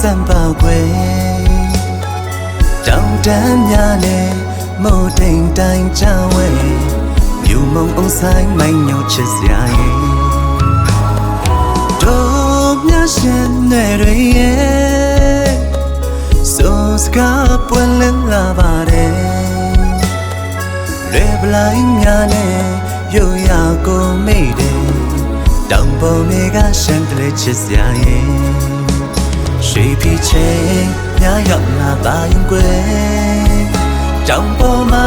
စံပါခွေတောင်တန်းများနဲ့မိုးတိမ်တိုင်းချဝဲမြူမုံအောင်ဆိုင်မိုင်းညိုချစ်စရာရဲ့တို့မြရှင်နေတွေရဲ့ဆိုစကားပွင့်လင်းလာပါတယ်လေပလိုင်းများနဲ့ရိုးရာကိုမိတယ်တောင်ပေါ်မြေကရှန်တလေချစ်စရာရဲ့ ရွှေ皮ချင်းများရောက်လာပါရင်ကွယ်တောင်ပေါ်မှာ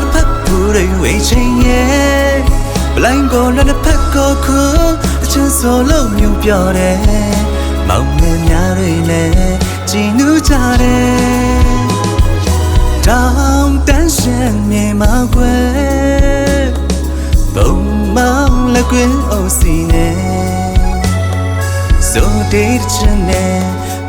တစ်ဖက်ပူတွေဝေးချင်းရဲ့ပလိုင်းကိုလည်းတစ်ဖက်ကိုခုအချင်းဆိုလို့မြူပြောတယ်မောင်နှမများတွေလည်းကြည်နူးကြတယ်တောင်တန်းရှင်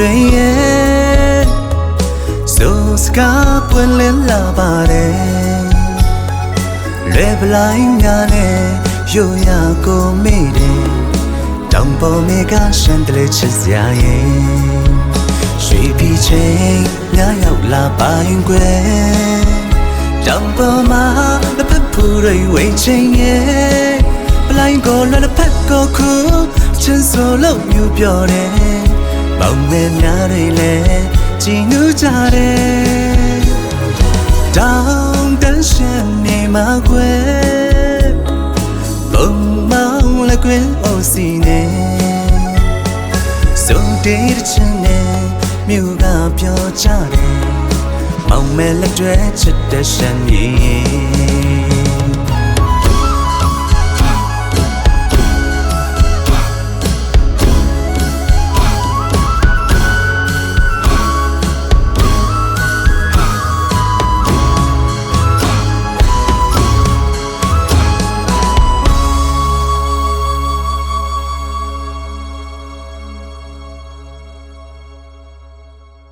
တွေရဲ့ဆိုစကားပွင့်လင်းလာပါတယ်လေပလိုင်းများနဲ့ရိုးရာကိုမိတယ်တောင်ပေါ်မေကရှန်တလေချစ်စရာရဲ့ရွှေပြီးချင်းများရောက်လာပါရင်ကွယ်တောင်ပေါ်မှာတစ်ဖက်ဖူတွေဝိတ်ချင်းရဲ့ပလိုင်းကိုလည်းတစ်ဖက်ကိုခုချင်ဆိုလို့မြူပြောတယ် မောင်မဲများတွေလည်းကြည်နူးကြတယ်တောင်တန်းရှင်နေမှာကွယ်ဘုံမောင်လည်းကွယ်အိုစီနေစုံတေးချင်နေမြူကပြောကြတယ်မောင်မဲလက်တွဲချစ်တဲ့ရှင်ကြီး